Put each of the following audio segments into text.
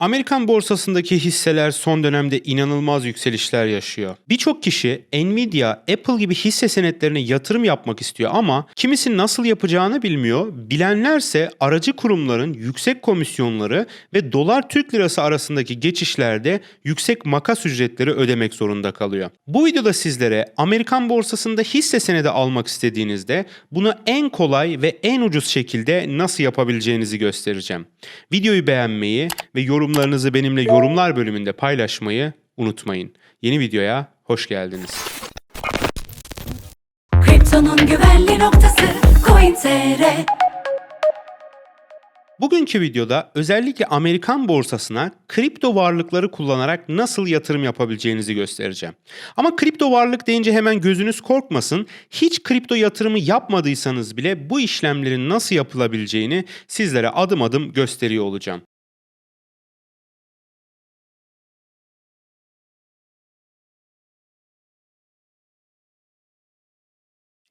Amerikan borsasındaki hisseler son dönemde inanılmaz yükselişler yaşıyor. Birçok kişi Nvidia, Apple gibi hisse senetlerine yatırım yapmak istiyor ama kimisi nasıl yapacağını bilmiyor. Bilenlerse aracı kurumların yüksek komisyonları ve dolar Türk lirası arasındaki geçişlerde yüksek makas ücretleri ödemek zorunda kalıyor. Bu videoda sizlere Amerikan borsasında hisse senedi almak istediğinizde bunu en kolay ve en ucuz şekilde nasıl yapabileceğinizi göstereceğim. Videoyu beğenmeyi ve yorumlarınızı benimle yorumlar bölümünde paylaşmayı unutmayın. Yeni videoya hoş geldiniz. Kriptonun güvenli noktası Coin.tr Bugünkü videoda özellikle Amerikan borsasına kripto varlıkları kullanarak nasıl yatırım yapabileceğinizi göstereceğim. Ama kripto varlık deyince hemen gözünüz korkmasın. Hiç kripto yatırımı yapmadıysanız bile bu işlemlerin nasıl yapılabileceğini sizlere adım adım gösteriyor olacağım.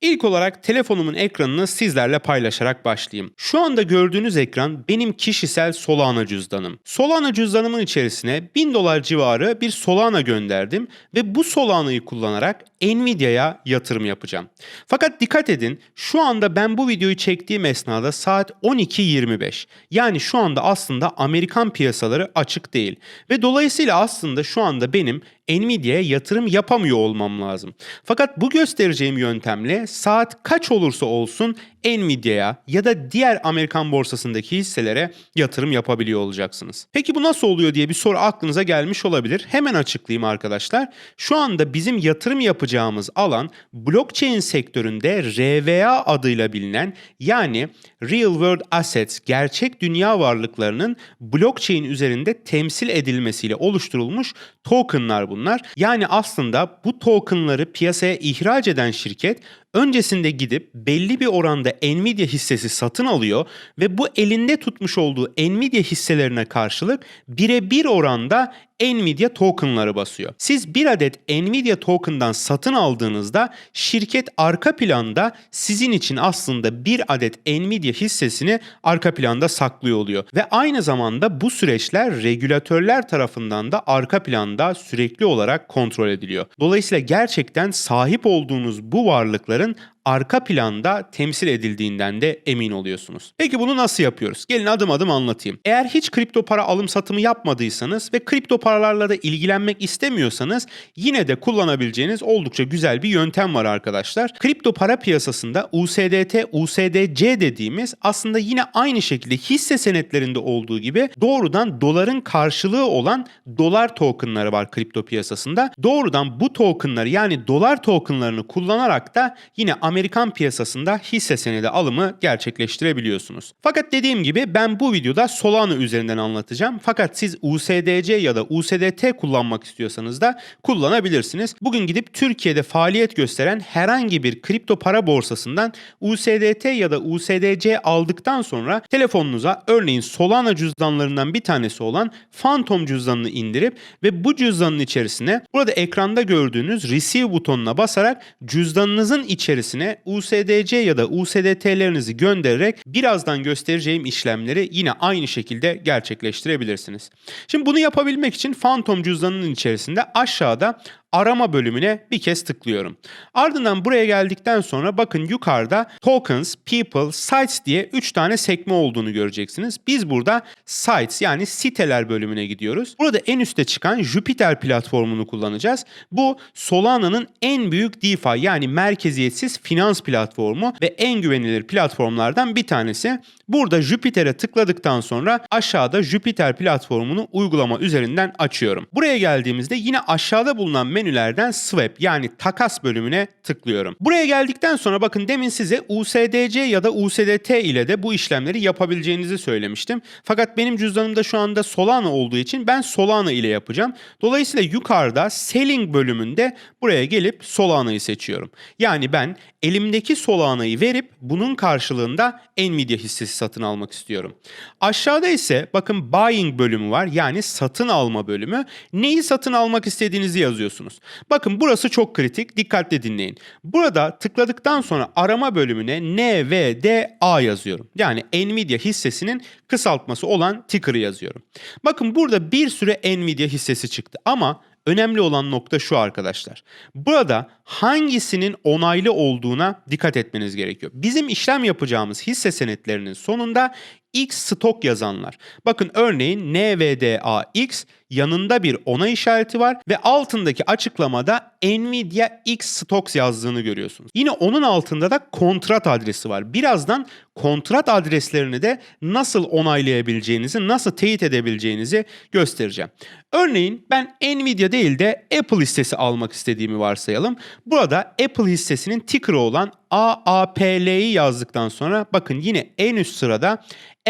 İlk olarak telefonumun ekranını sizlerle paylaşarak başlayayım. Şu anda gördüğünüz ekran benim kişisel Solana cüzdanım. Solana cüzdanımın içerisine 1000 dolar civarı bir Solana gönderdim ve bu Solana'yı kullanarak Nvidia'ya yatırım yapacağım. Fakat dikkat edin şu anda ben bu videoyu çektiğim esnada saat 12.25. Yani şu anda aslında Amerikan piyasaları açık değil. Ve dolayısıyla aslında şu anda benim Nvidia'ya yatırım yapamıyor olmam lazım. Fakat bu göstereceğim yöntemle saat kaç olursa olsun Nvidia'ya ya da diğer Amerikan borsasındaki hisselere yatırım yapabiliyor olacaksınız. Peki bu nasıl oluyor diye bir soru aklınıza gelmiş olabilir. Hemen açıklayayım arkadaşlar. Şu anda bizim yatırım yapacağımız alan blockchain sektöründe RWA adıyla bilinen yani Real World Assets, gerçek dünya varlıklarının blockchain üzerinde temsil edilmesiyle oluşturulmuş tokenlar bunlar. Yani aslında bu tokenları piyasaya ihraç eden şirket öncesinde gidip belli bir oranda Nvidia hissesi satın alıyor ve bu elinde tutmuş olduğu Nvidia hisselerine karşılık birebir oranda Nvidia tokenları basıyor. Siz bir adet Nvidia token'dan satın aldığınızda şirket arka planda sizin için aslında bir adet Nvidia hissesini arka planda saklıyor oluyor. Ve aynı zamanda bu süreçler regülatörler tarafından da arka planda sürekli olarak kontrol ediliyor. Dolayısıyla gerçekten sahip olduğunuz bu varlıkların arka planda temsil edildiğinden de emin oluyorsunuz. Peki bunu nasıl yapıyoruz? Gelin adım adım anlatayım. Eğer hiç kripto para alım satımı yapmadıysanız ve kripto paralarla da ilgilenmek istemiyorsanız yine de kullanabileceğiniz oldukça güzel bir yöntem var arkadaşlar. Kripto para piyasasında USDT, USDC dediğimiz aslında yine aynı şekilde hisse senetlerinde olduğu gibi doğrudan doların karşılığı olan dolar tokenları var kripto piyasasında. Doğrudan bu tokenları yani dolar tokenlarını kullanarak da yine Amerikan piyasasında hisse senedi alımı gerçekleştirebiliyorsunuz. Fakat dediğim gibi ben bu videoda Solana üzerinden anlatacağım. Fakat siz USDC ya da USDT kullanmak istiyorsanız da kullanabilirsiniz. Bugün gidip Türkiye'de faaliyet gösteren herhangi bir kripto para borsasından USDT ya da USDC aldıktan sonra telefonunuza örneğin Solana cüzdanlarından bir tanesi olan Phantom cüzdanını indirip ve bu cüzdanın içerisine burada ekranda gördüğünüz Receive butonuna basarak cüzdanınızın içerisine USDC ya da USDT'lerinizi göndererek birazdan göstereceğim işlemleri yine aynı şekilde gerçekleştirebilirsiniz. Şimdi bunu yapabilmek için Phantom cüzdanının içerisinde aşağıda arama bölümüne bir kez tıklıyorum. Ardından buraya geldikten sonra bakın yukarıda tokens, people, sites diye 3 tane sekme olduğunu göreceksiniz. Biz burada sites yani siteler bölümüne gidiyoruz. Burada en üste çıkan Jupyter platformunu kullanacağız. Bu Solana'nın en büyük DeFi yani merkeziyetsiz finans platformu ve en güvenilir platformlardan bir tanesi. Burada Jupyter'e tıkladıktan sonra aşağıda Jupyter platformunu uygulama üzerinden açıyorum. Buraya geldiğimizde yine aşağıda bulunan menülerden swap yani takas bölümüne tıklıyorum. Buraya geldikten sonra bakın demin size USDC ya da USDT ile de bu işlemleri yapabileceğinizi söylemiştim. Fakat benim cüzdanımda şu anda Solana olduğu için ben Solana ile yapacağım. Dolayısıyla yukarıda selling bölümünde buraya gelip Solana'yı seçiyorum. Yani ben elimdeki Solana'yı verip bunun karşılığında Nvidia hissesi satın almak istiyorum. Aşağıda ise bakın buying bölümü var yani satın alma bölümü. Neyi satın almak istediğinizi yazıyorsunuz. Görüyorsunuz. Bakın burası çok kritik. Dikkatli dinleyin. Burada tıkladıktan sonra arama bölümüne NVDA yazıyorum. Yani Nvidia hissesinin kısaltması olan ticker'ı yazıyorum. Bakın burada bir süre Nvidia hissesi çıktı ama önemli olan nokta şu arkadaşlar. Burada hangisinin onaylı olduğuna dikkat etmeniz gerekiyor. Bizim işlem yapacağımız hisse senetlerinin sonunda X stok yazanlar. Bakın örneğin NVDAX yanında bir onay işareti var ve altındaki açıklamada Nvidia X Stocks yazdığını görüyorsunuz. Yine onun altında da kontrat adresi var. Birazdan kontrat adreslerini de nasıl onaylayabileceğinizi, nasıl teyit edebileceğinizi göstereceğim. Örneğin ben Nvidia değil de Apple hissesi almak istediğimi varsayalım. Burada Apple hissesinin ticker'ı olan AAPL'yi yazdıktan sonra bakın yine en üst sırada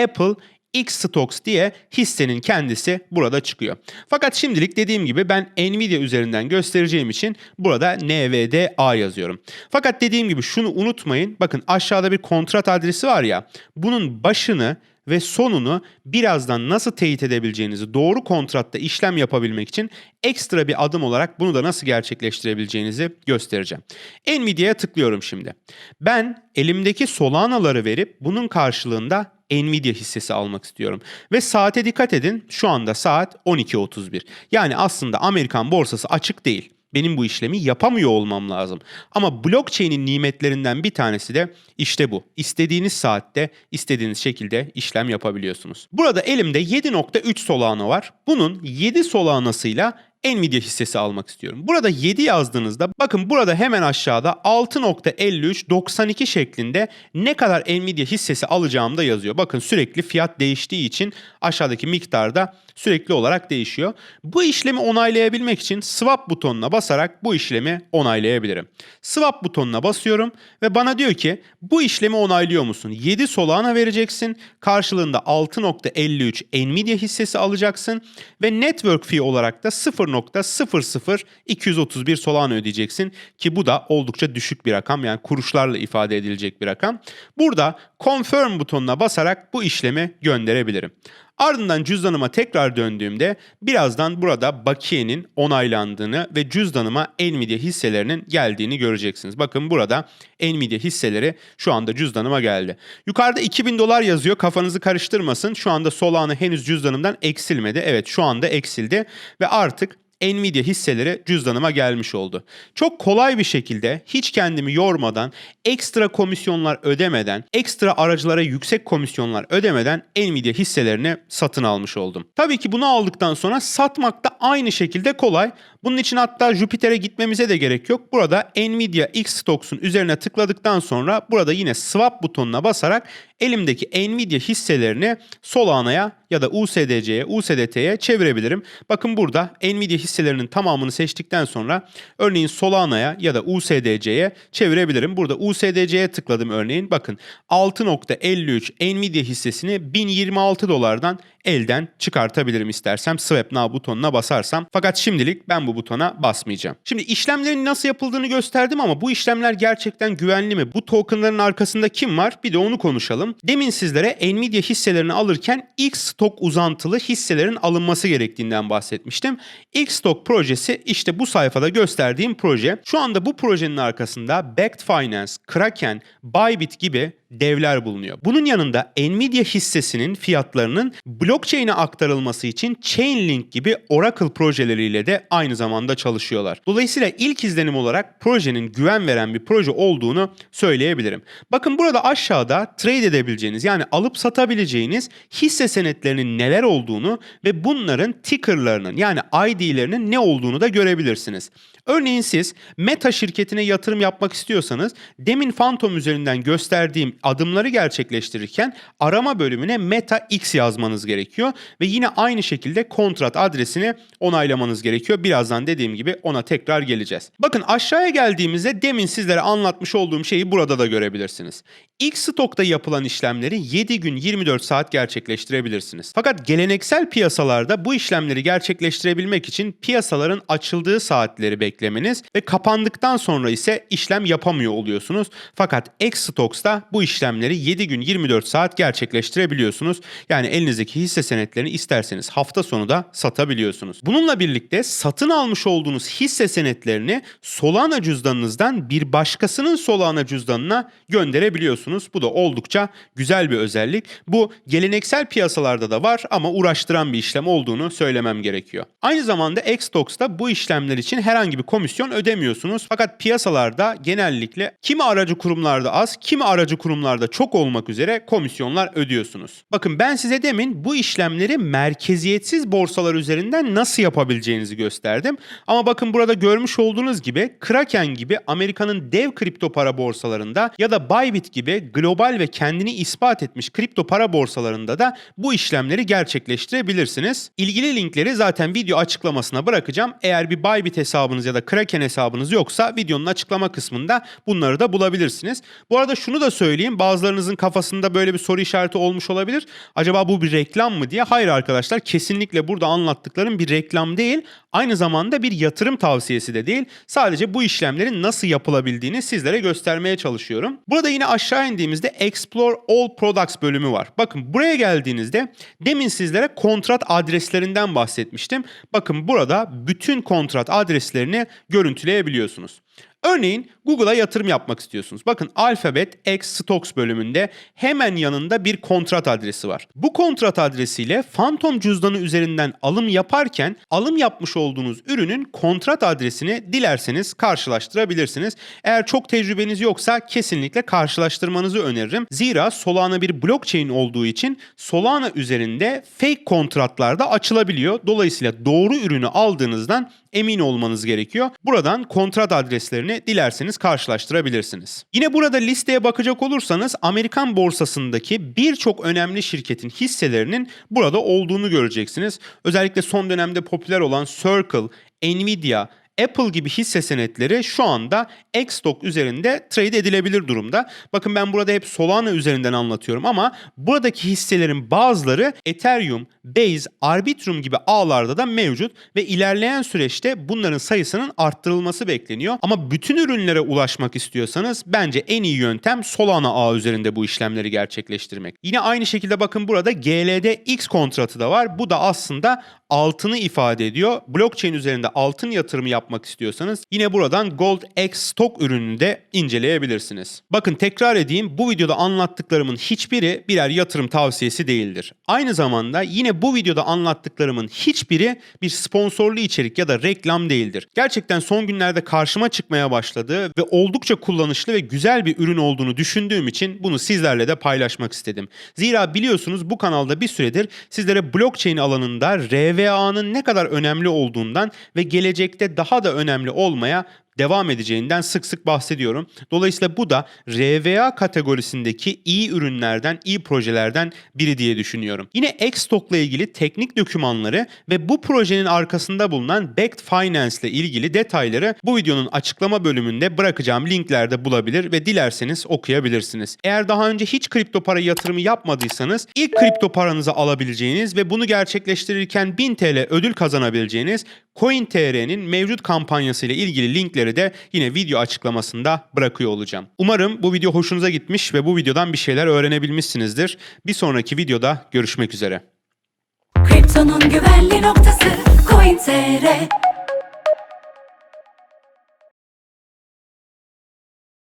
Apple X diye hissenin kendisi burada çıkıyor. Fakat şimdilik dediğim gibi ben Nvidia üzerinden göstereceğim için burada NVDA yazıyorum. Fakat dediğim gibi şunu unutmayın. Bakın aşağıda bir kontrat adresi var ya. Bunun başını ve sonunu birazdan nasıl teyit edebileceğinizi doğru kontratta işlem yapabilmek için ekstra bir adım olarak bunu da nasıl gerçekleştirebileceğinizi göstereceğim. Nvidia'ya tıklıyorum şimdi. Ben elimdeki Solana'ları verip bunun karşılığında Nvidia hissesi almak istiyorum. Ve saate dikkat edin. Şu anda saat 12.31. Yani aslında Amerikan borsası açık değil. Benim bu işlemi yapamıyor olmam lazım. Ama blockchain'in nimetlerinden bir tanesi de işte bu. İstediğiniz saatte, istediğiniz şekilde işlem yapabiliyorsunuz. Burada elimde 7.3 Solana var. Bunun 7 Solana'sıyla Nvidia hissesi almak istiyorum. Burada 7 yazdığınızda bakın burada hemen aşağıda 6.5392 şeklinde ne kadar Nvidia hissesi alacağım da yazıyor. Bakın sürekli fiyat değiştiği için aşağıdaki miktarda sürekli olarak değişiyor. Bu işlemi onaylayabilmek için swap butonuna basarak bu işlemi onaylayabilirim. Swap butonuna basıyorum ve bana diyor ki bu işlemi onaylıyor musun? 7 Solana vereceksin. Karşılığında 6.53 Nvidia hissesi alacaksın ve network fee olarak da 0.00231 Solana ödeyeceksin ki bu da oldukça düşük bir rakam yani kuruşlarla ifade edilecek bir rakam. Burada confirm butonuna basarak bu işlemi gönderebilirim. Ardından cüzdanıma tekrar döndüğümde birazdan burada bakiyenin onaylandığını ve cüzdanıma Nvidia hisselerinin geldiğini göreceksiniz. Bakın burada Nvidia hisseleri şu anda cüzdanıma geldi. Yukarıda 2000 dolar yazıyor kafanızı karıştırmasın. Şu anda Solana henüz cüzdanımdan eksilmedi. Evet şu anda eksildi ve artık Nvidia hisseleri cüzdanıma gelmiş oldu. Çok kolay bir şekilde hiç kendimi yormadan, ekstra komisyonlar ödemeden, ekstra aracılara yüksek komisyonlar ödemeden Nvidia hisselerini satın almış oldum. Tabii ki bunu aldıktan sonra satmak da aynı şekilde kolay. Bunun için hatta Jupiter'e gitmemize de gerek yok. Burada Nvidia X Stocks'un üzerine tıkladıktan sonra burada yine swap butonuna basarak elimdeki Nvidia hisselerini Solana'ya ya da USDC'ye, USDT'ye çevirebilirim. Bakın burada Nvidia hisselerinin tamamını seçtikten sonra örneğin Solana'ya ya da USDC'ye çevirebilirim. Burada USDC'ye tıkladım örneğin. Bakın 6.53 Nvidia hissesini 1026 dolardan elden çıkartabilirim istersem swap now butonuna basarsam. Fakat şimdilik ben bu butona basmayacağım. Şimdi işlemlerin nasıl yapıldığını gösterdim ama bu işlemler gerçekten güvenli mi? Bu tokenların arkasında kim var? Bir de onu konuşalım. Demin sizlere Nvidia hisselerini alırken X stok uzantılı hisselerin alınması gerektiğinden bahsetmiştim. X stok projesi işte bu sayfada gösterdiğim proje. Şu anda bu projenin arkasında Backed Finance, Kraken, Bybit gibi devler bulunuyor. Bunun yanında Nvidia hissesinin fiyatlarının blockchain'e aktarılması için Chainlink gibi Oracle projeleriyle de aynı zamanda çalışıyorlar. Dolayısıyla ilk izlenim olarak projenin güven veren bir proje olduğunu söyleyebilirim. Bakın burada aşağıda trade edebileceğiniz yani alıp satabileceğiniz hisse senetlerinin neler olduğunu ve bunların tickerlarının yani ID'lerinin ne olduğunu da görebilirsiniz. Örneğin siz Meta şirketine yatırım yapmak istiyorsanız demin Phantom üzerinden gösterdiğim adımları gerçekleştirirken arama bölümüne Meta X yazmanız gerekiyor ve yine aynı şekilde kontrat adresini onaylamanız gerekiyor. Birazdan dediğim gibi ona tekrar geleceğiz. Bakın aşağıya geldiğimizde demin sizlere anlatmış olduğum şeyi burada da görebilirsiniz. X stokta yapılan işlemleri 7 gün 24 saat gerçekleştirebilirsiniz. Fakat geleneksel piyasalarda bu işlemleri gerçekleştirebilmek için piyasaların açıldığı saatleri beklemeniz ve kapandıktan sonra ise işlem yapamıyor oluyorsunuz. Fakat X Stocks'ta bu işlemleri 7 gün 24 saat gerçekleştirebiliyorsunuz. Yani elinizdeki hisse senetlerini isterseniz hafta sonu da satabiliyorsunuz. Bununla birlikte satın almış olduğunuz hisse senetlerini Solana cüzdanınızdan bir başkasının Solana cüzdanına gönderebiliyorsunuz. Bu da oldukça güzel bir özellik. Bu geleneksel piyasalarda da var ama uğraştıran bir işlem olduğunu söylemem gerekiyor. Aynı zamanda Xtox'ta bu işlemler için herhangi bir komisyon ödemiyorsunuz. Fakat piyasalarda genellikle kimi aracı kurumlarda az, kimi aracı kurumlarda çok olmak üzere komisyonlar ödüyorsunuz. Bakın ben size demin bu işlemleri merkeziyetsiz borsalar üzerinden nasıl yapabileceğinizi gösterdim. Ama bakın burada görmüş olduğunuz gibi Kraken gibi Amerika'nın dev kripto para borsalarında ya da Bybit gibi global ve kendini ispat etmiş kripto para borsalarında da bu işlemleri gerçekleştirebilirsiniz. İlgili linkleri zaten video açıklamasına bırakacağım. Eğer bir Bybit hesabınız ya da Kraken hesabınız yoksa videonun açıklama kısmında bunları da bulabilirsiniz. Bu arada şunu da söyleyeyim. Bazılarınızın kafasında böyle bir soru işareti olmuş olabilir. Acaba bu bir reklam mı diye. Hayır arkadaşlar kesinlikle burada anlattıklarım bir reklam değil. Aynı zamanda bir yatırım tavsiyesi de değil. Sadece bu işlemlerin nasıl yapılabildiğini sizlere göstermeye çalışıyorum. Burada yine aşağı indiğimizde Explore All Products bölümü var. Bakın buraya geldiğinizde demin sizlere kontrat adreslerinden bahsetmiştim. Bakın burada bütün kontrat adreslerini görüntüleyebiliyorsunuz. Örneğin Google'a yatırım yapmak istiyorsunuz. Bakın Alphabet X Stocks bölümünde hemen yanında bir kontrat adresi var. Bu kontrat adresiyle Phantom cüzdanı üzerinden alım yaparken alım yapmış olduğunuz ürünün kontrat adresini dilerseniz karşılaştırabilirsiniz. Eğer çok tecrübeniz yoksa kesinlikle karşılaştırmanızı öneririm. Zira Solana bir blockchain olduğu için Solana üzerinde fake kontratlar da açılabiliyor. Dolayısıyla doğru ürünü aldığınızdan emin olmanız gerekiyor. Buradan kontrat adreslerini dilerseniz karşılaştırabilirsiniz. Yine burada listeye bakacak olursanız Amerikan borsasındaki birçok önemli şirketin hisselerinin burada olduğunu göreceksiniz. Özellikle son dönemde popüler olan Circle, Nvidia, Apple gibi hisse senetleri şu anda Xstock üzerinde trade edilebilir durumda. Bakın ben burada hep Solana üzerinden anlatıyorum ama buradaki hisselerin bazıları Ethereum, Base, Arbitrum gibi ağlarda da mevcut ve ilerleyen süreçte bunların sayısının arttırılması bekleniyor. Ama bütün ürünlere ulaşmak istiyorsanız bence en iyi yöntem Solana ağ üzerinde bu işlemleri gerçekleştirmek. Yine aynı şekilde bakın burada GLD X kontratı da var. Bu da aslında altını ifade ediyor. Blockchain üzerinde altın yatırımı yapmak istiyorsanız yine buradan Gold X Stock ürününü de inceleyebilirsiniz. Bakın tekrar edeyim bu videoda anlattıklarımın hiçbiri birer yatırım tavsiyesi değildir. Aynı zamanda yine bu videoda anlattıklarımın hiçbiri bir sponsorlu içerik ya da reklam değildir. Gerçekten son günlerde karşıma çıkmaya başladı ve oldukça kullanışlı ve güzel bir ürün olduğunu düşündüğüm için bunu sizlerle de paylaşmak istedim. Zira biliyorsunuz bu kanalda bir süredir sizlere blockchain alanında RVA'nın ne kadar önemli olduğundan ve gelecekte daha da önemli olmaya devam edeceğinden sık sık bahsediyorum. Dolayısıyla bu da RVA kategorisindeki iyi ürünlerden, iyi projelerden biri diye düşünüyorum. Yine Xstock'la ilgili teknik dokümanları ve bu projenin arkasında bulunan Backed Finance ile ilgili detayları bu videonun açıklama bölümünde bırakacağım linklerde bulabilir ve dilerseniz okuyabilirsiniz. Eğer daha önce hiç kripto para yatırımı yapmadıysanız ilk kripto paranızı alabileceğiniz ve bunu gerçekleştirirken 1000 TL ödül kazanabileceğiniz CoinTR'nin mevcut kampanyası ile ilgili linkleri de yine video açıklamasında bırakıyor olacağım. Umarım bu video hoşunuza gitmiş ve bu videodan bir şeyler öğrenebilmişsinizdir. Bir sonraki videoda görüşmek üzere. Kriptonun güvenli noktası CoinTR